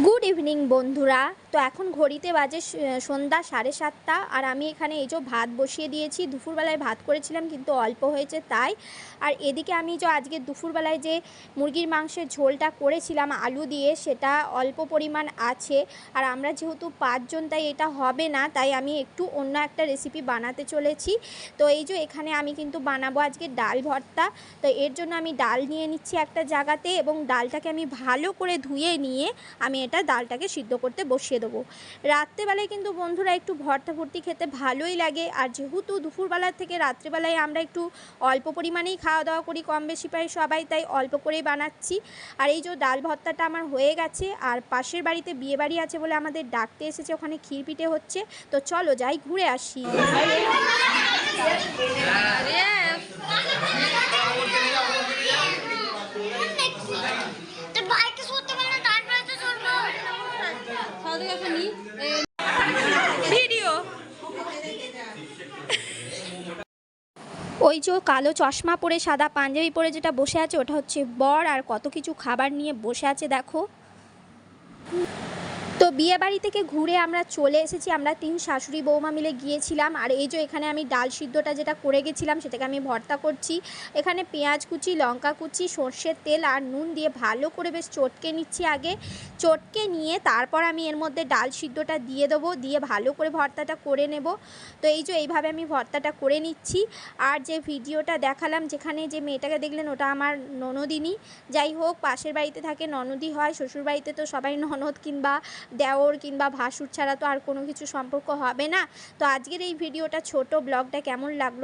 Good evening বন্ধুরা। তো এখন ঘড়িতে বাজে সন্ধ্যা সাড়ে সাতটা। আর আমি এখানে এই যে ভাত বসিয়ে দিয়েছি, দুপুরবেলায় ভাত করেছিলাম, কিন্তু অল্প হয়েছে তাই। আর এদিকে আমি যে আজকে দুপুরবেলায় যে মুরগির মাংসের ঝোলটা করেছিলাম, আলু দিয়ে, সেটা অল্প পরিমাণ আছে। আর আমরা যেহেতু পাঁচজন, তাই এটা হবে না। তাই আমি একটু অন্য একটা রেসিপি বানাতে চলেছি। তো এই যে এখানে আমি কিন্তু বানাবো আজকে ডাল ভর্তা। তো এর জন্য আমি ডাল নিয়ে নিচ্ছি একটা জায়গাতে এবং ডালটাকে আমি ভালো করে ধুয়ে নিয়ে আমি এটা ডালটাকে সিদ্ধ করতে বসিয়ে দেবো। রাত্রেবেলায় কিন্তু বন্ধুরা একটু ভর্তা ভর্তি খেতে ভালোই লাগে। আর যেহেতু দুপুরবেলার থেকে রাত্রেবেলায় আমরা একটু অল্প পরিমাণেই খাওয়া দাওয়া করি, কম বেশি পাই সবাই, তাই অল্প করেই বানাচ্ছি। আর এই যে ডাল ভর্তাটা আমার হয়ে গেছে, আর পাশের বাড়িতে বিয়ে বাড়ি আছে বলে আমাদের ডাকতে এসেছে, ওখানে ক্ষীর পিঠে হচ্ছে। তো চলো যাই, ঘুরে আসি তোর বাইকে শুতে পারে না তারপরে তো চলবো ভিডিও। ওই যে কালো চশমা পরে সাদা পাঞ্জাবি পরে যেটা বসে আছে ওটা হচ্ছে বর আর কত কিছু খাবার নিয়ে বসে আছে দেখো। তো বিয়ে বাড়ি থেকে ঘুরে আমরা চলে এসেছি। আমরা তিন শাশুড়ি বৌমা মিলে গিয়েছিলাম। আর এই যে এখানে আমি ডাল সিদ্ধটা যেটা করে গেছিলাম, সেটাকে আমি ভর্তা করছি। এখানে পেঁয়াজ কুচি, লঙ্কা কুচি, সর্ষের তেল আর নুন দিয়ে ভালো করে বেশ চটকে নিচ্ছি আগে। চটকে নিয়ে তারপর আমি এর মধ্যে ডাল সিদ্ধটা দিয়ে দেবো। দিয়ে ভালো করে ভর্তাটা করে নেব। তো এই যে এইভাবে আমি ভর্তাটা করে নিচ্ছি। আর যে ভিডিওটা দেখালাম, যেখানে যে মেয়েটাকে দেখলেন, ওটা আমার ননদিনী। যাই হোক, পাশের বাড়িতে থাকে ননদি হয় শ্বশুর বাড়িতে তো সবাই ননদ কিংবা দেওর কিংবা ভাসুর ছাড়া তো আর কোনো কিছু সম্পর্ক হবে না। তো আজকের এই ভিডিওটা ছোট, ব্লগটা কেমন লাগল?